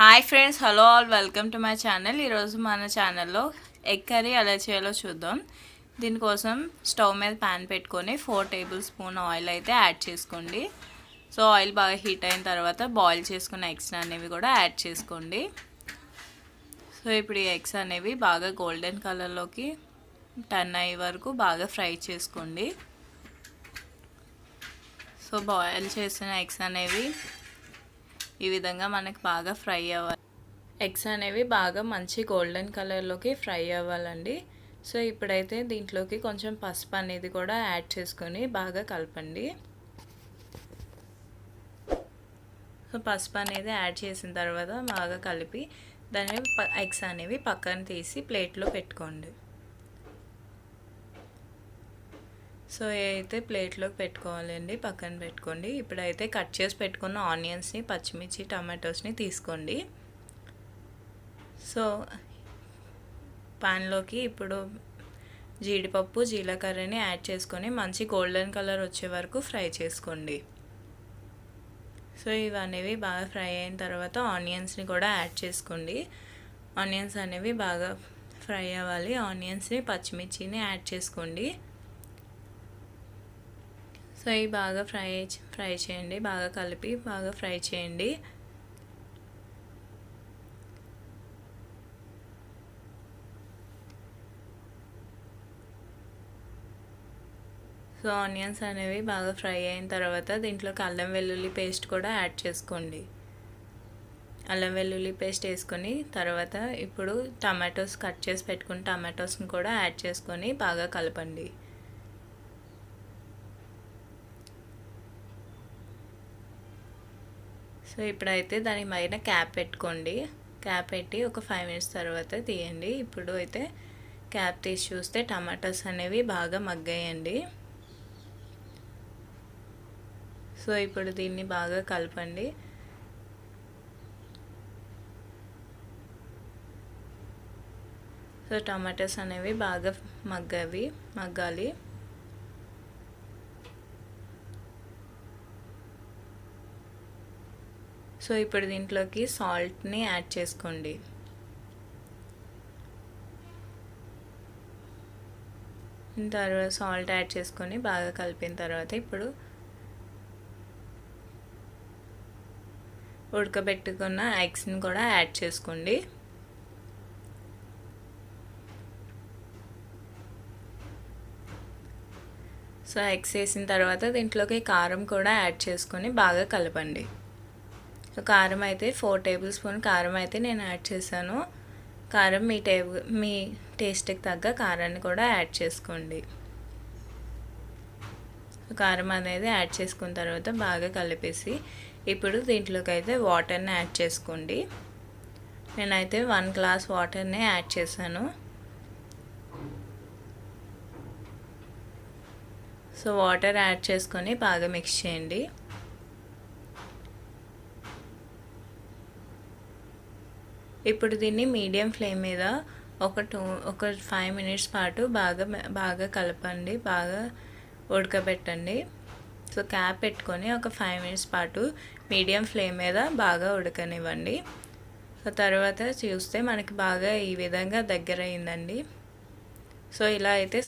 Hi friends hello all welcome to my channel. ఈరోజు మన ఛానల్లో ఎగ్ కర్రీ ఎలా చేయాలో చూద్దాం. దీనికోసం స్టవ్ మీద ప్యాన్ పెట్టుకొని ఫోర్ టేబుల్ స్పూన్ ఆయిల్ అయితే యాడ్ చేసుకోండి. సో ఆయిల్ బాగా హీట్ అయిన తర్వాత బాయిల్ చేసుకున్న ఎగ్స్ అనేవి కూడా యాడ్ చేసుకోండి. సో ఇప్పుడు ఈ ఎగ్స్ అనేవి బాగా గోల్డెన్ కలర్లోకి టర్న్ అయ్యే వరకు బాగా ఫ్రై చేసుకోండి. సో బాయిల్ చేసిన ఎగ్స్ అనేవి ఈ విధంగా మనకి బాగా ఫ్రై అవ్వాలి. ఎగ్స్ అనేవి బాగా మంచి గోల్డెన్ కలర్లోకి ఫ్రై అవ్వాలండి. సో ఇప్పుడైతే దీంట్లోకి కొంచెం పసుపు అనేది కూడా యాడ్ చేసుకొని బాగా కలపండి. సో పసుపు అనేది యాడ్ చేసిన తర్వాత బాగా కలిపి దాన్ని ఎగ్స్ అనేవి పక్కన తీసి ప్లేట్లో పెట్టుకోండి. సో అయితే ప్లేట్లోకి పెట్టుకోవాలండి పక్కన పెట్టుకోండి. ఇప్పుడైతే కట్ చేసి పెట్టుకున్న ఆనియన్స్ని పచ్చిమిర్చి టమాటోస్ని తీసుకోండి. సో పాన్లోకి ఇప్పుడు జీడిపప్పు జీలకర్రని యాడ్ చేసుకొని మంచి గోల్డెన్ కలర్ వచ్చే వరకు ఫ్రై చేసుకోండి. సో ఇవనేవి బాగా ఫ్రై అయిన తర్వాత ఆనియన్స్ని కూడా యాడ్ చేసుకోండి. ఆనియన్స్ అనేవి బాగా ఫ్రై అవ్వాలి. ఆనియన్స్ని పచ్చిమిర్చిని యాడ్ చేసుకోండి. సో బాగా ఫ్రై ఫ్రై చేయండి. బాగా కలిపి బాగా ఫ్రై చేయండి. సో ఆనియన్స్ అనేవి బాగా ఫ్రై అయిన తర్వాత దీంట్లోకి అల్లం వెల్లుల్లి పేస్ట్ కూడా యాడ్ చేసుకోండి. అల్లం వెల్లుల్లి పేస్ట్ వేసుకొని తర్వాత ఇప్పుడు టమాటోస్ కట్ చేసి పెట్టుకుని టమాటోస్ని కూడా యాడ్ చేసుకొని బాగా కలపండి. సో ఇప్పుడైతే దాని పైన క్యాప్ పెట్టుకోండి. క్యాప్ పెట్టి ఒక ఫైవ్ మినిట్స్ తర్వాత తీయండి. ఇప్పుడు అయితే క్యాప్ తీసి చూస్తే టమాటాస్ అనేవి బాగా మగ్గాయండి. సో ఇప్పుడు దీన్ని బాగా కలపండి. సో టమాటాస్ అనేవి బాగా మగ్గవి మగ్గాలి. సో ఇప్పుడు దీంట్లోకి సాల్ట్ని యాడ్ చేసుకోండి. తర్వాత సాల్ట్ యాడ్ చేసుకొని బాగా కలిపిన తర్వాత ఇప్పుడు ఉడకబెట్టుకున్న ఎగ్స్ని కూడా యాడ్ చేసుకోండి. సో ఎగ్స్ వేసిన తర్వాత దీంట్లోకి కారం కూడా యాడ్ చేసుకొని బాగా కలపండి. కారం అయితే ఫోర్ టేబుల్ స్పూన్ కారం అయితే నేను యాడ్ చేశాను. కారం మీ టేబుల్ మీ టేస్ట్కి తగ్గ కారాన్ని కూడా యాడ్ చేసుకోండి. కారం అనేది యాడ్ చేసుకున్న తర్వాత బాగా కలిపేసి ఇప్పుడు దీంట్లోకి అయితే వాటర్ని యాడ్ చేసుకోండి. నేనైతే వన్ గ్లాస్ వాటర్ని యాడ్ చేశాను. సో వాటర్ యాడ్ చేసుకొని బాగా మిక్స్ చేయండి. ఇప్పుడు దీన్ని మీడియం ఫ్లేమ్ మీద ఒక టూ ఒక ఫైవ్ మినిట్స్ పాటు బాగా బాగా కలపండి బాగా ఉడకబెట్టండి. సో క్యాప్ పెట్టుకొని ఒక ఫైవ్ మినిట్స్ పాటు మీడియం ఫ్లేమ్ మీద బాగా ఉడకనివ్వండి. సో తర్వాత చూస్తే మనకి బాగా ఈ విధంగా దగ్గర అయిందండి సో ఇలా అయితే